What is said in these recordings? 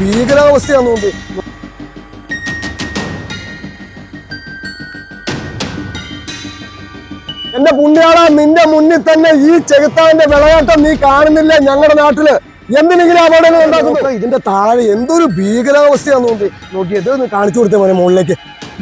ഭീകരാവസ്ഥയാന്ന് തോന്നുന്നു. എന്റെ പുണ്യാളാ നിന്റെ മുന്നിൽ തന്നെ ഈ ചെകുത്താവിന്റെ വിളയാട്ടം നീ കാണുന്നില്ല ഞങ്ങളുടെ നാട്ടിൽ. എന്തിനെങ്കിലും അപകടങ്ങൾ ഉണ്ടാക്കുന്നു? ഇതിന്റെ താഴെ എന്തൊരു ഭീകരാവസ്ഥയാണെന്ന് നോക്കി നോക്കി ഇത് കാണിച്ചു കൊടുത്തേ മോനെ മുകളിലേക്ക്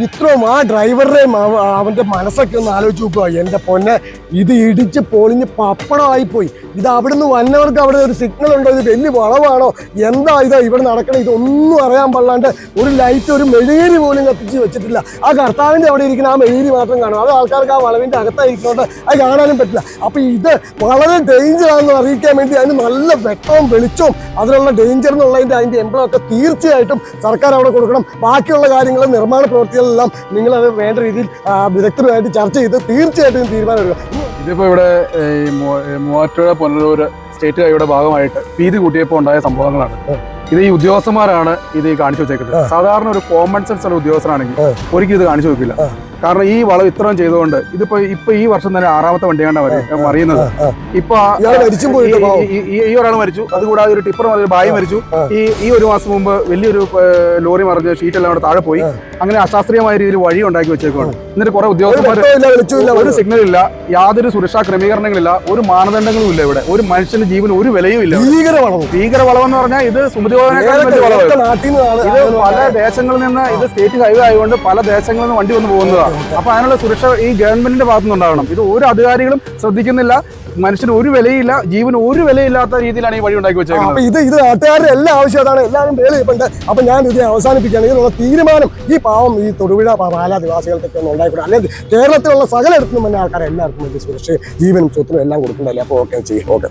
ഇത്രയും ആ ഡ്രൈവറുടെയും അവന്റെ മനസ്സൊക്കെ ഒന്ന് ആലോചിച്ച് നോക്കുക. എന്റെ പൊന്നെ ഇത് ഇടിച്ച് പൊളിഞ്ഞ് പപ്പടമായി പോയി. ഇത് അവിടുന്ന് വന്നവർക്ക് അവിടെ ഒരു സിഗ്നൽ ഉണ്ടോ? ഇത് വലിയ വളവാണോ? എന്താ ഇതോ ഇവിടെ നടക്കണം? ഇതൊന്നും അറിയാൻ പാടില്ലാണ്ട് ഒരു ലൈറ്റ് ഒരു മെഴുകേരി പോലും കത്തിച്ച് വെച്ചിട്ടില്ല. ആ കർത്താവിന്റെ അവിടെ ഇരിക്കുന്ന ആ മെഴുകേരി മാത്രം കാണും. അത് ആൾക്കാർക്ക് ആ വളവിന്റെ അകത്തായിരിക്കുന്നതുകൊണ്ട് അത് കാണാനും പറ്റില്ല. അപ്പോൾ ഇത് വളരെ ഡേഞ്ചറാണെന്ന് അറിയിക്കാൻ വേണ്ടി അതിന് നല്ല വെട്ടവും വെളിച്ചവും അതിനുള്ള ഡേഞ്ചർ എന്നുള്ളതിന്റെ അതിന്റെ എംപ്ലോ ഒക്കെ തീർച്ചയായിട്ടും സർക്കാർ അവിടെ കൊടുക്കണം. ബാക്കിയുള്ള കാര്യങ്ങൾ നിർമ്മാണ പ്രവൃത്തികളെല്ലാം നിങ്ങൾ അത് വേണ്ട രീതിയിൽ വിദഗ്ധരുമായിട്ട് ചർച്ച ചെയ്ത് തീർച്ചയായിട്ടും തീരുമാനം എടുക്കുക ഇതിപ്പോ ഇവിടെ മൂവാറ്റുപുഴ പുനലൂർ സ്റ്റേറ്റ് ഹൈവേയുടെ ഭാഗമായിട്ട് വീതി കൂട്ടിയപ്പോൾ ഉണ്ടായ സംഭവങ്ങളാണ്. ഇത് ഈ ഉദ്യോഗസ്ഥന്മാരാണ് ഇത് കാണിച്ചു വെച്ചേക്കുന്നത്. സാധാരണ ഒരു കോമൺ സെൻസ് ഉള്ള ഉദ്യോഗസ്ഥനാണെങ്കിൽ. ഒരിക്കലും ഇത് കാണിച്ചു വെക്കില്ല. കാരണം ഈ വളം ഇത്രയും ചെയ്തുകൊണ്ട് ഇതിപ്പോ ഇപ്പൊ ഈ വർഷം തന്നെ ആറാമത്തെ വണ്ടിയാണ്ടാ അറിയുന്നത് ആ. ഇപ്പൊ ഈ- ഒരാൾ മരിച്ചു. അതുകൂടാതെ ഒരു ടിപ്പർ മറിഞ്ഞ ബായി മരിച്ചു. ഈ ഈ ഒരു മാസം മുമ്പ് വലിയൊരു ലോറി മറിഞ്ഞ് ഷീറ്റ് എല്ലാം അവിടെ താഴെ പോയി. അങ്ങനെ അശാസ്ത്രീയമായ രീതിയിൽ വഴി ഉണ്ടാക്കി വെച്ചേക്കുവാണ്. എന്നിട്ട് കുറെ ഉദ്യോഗസ്ഥർ ഉദ്യോഗസ്ഥന്മാർ ഒരു സിഗ്നൽ ഇല്ല യാതൊരു സുരക്ഷാ ക്രമീകരണങ്ങളില്ല ഒരു മാനദണ്ഡങ്ങളും ഇല്ല ഇവിടെ. ഒരു മനുഷ്യന്റെ ജീവന് ഒരു വിലയും ഇല്ല ഭീകര വളം വളവെന്ന് പറഞ്ഞാൽ ഇത് സുമതി വലിയ വളവ് ഏതൊക്കെ നാട്ടിൽ നിന്നാണ് ഇത് പല ദേശങ്ങളിൽ നിന്ന് ഇത് സ്റ്റേറ്റ് ഹൈവേ ആയതുകൊണ്ട് പല ദേശങ്ങളിൽ നിന്ന് വണ്ടി വന്ന് പോകുന്നതാണ് അപ്പൊ അതിനുള്ള സുരക്ഷ ഈ ഗവൺമെന്റിന്റെ ഭാഗത്തു നിന്നുണ്ടാവണം ഇത് ഒരു അധികാരികളും ശ്രദ്ധിക്കുന്നില്ല. മനുഷ്യന് ഒരു വിലയില്ല. ജീവന് ഒരു വിലയില്ലാത്ത രീതിയിലാണ് ഈ വഴി ഉണ്ടാക്കി വെച്ചേക്കുന്നത്. ഇത് ഇത് നാട്ടുകാരുടെ എല്ലാ ആവശ്യം അതാണ്. എല്ലാവരും വേല ചെയ്യപ്പെട്ട് അപ്പൊ ഞാൻ ഇതിനെ അവസാനിപ്പിക്കുകയാണ്. ഇതിനുള്ള തീരുമാനം ഈ പാവം ഈ തൊടുപുഴ പാലാ നിവാസികൾക്കൊക്കെ ഒന്ന് ഉണ്ടായിക്കൂടെ? അല്ലെങ്കിൽ കേരളത്തിലുള്ള സകല ഇടത്തുനിന്നും തന്നെ ആൾക്കാരെ എല്ലാവർക്കും വേണ്ടി സുരക്ഷയും ജീവനും സ്വത്തിനും എല്ലാം കൊടുക്കണ്ടല്ലേ അപ്പോൾ ഓക്കെ ചെയ്യും. ഓക്കെ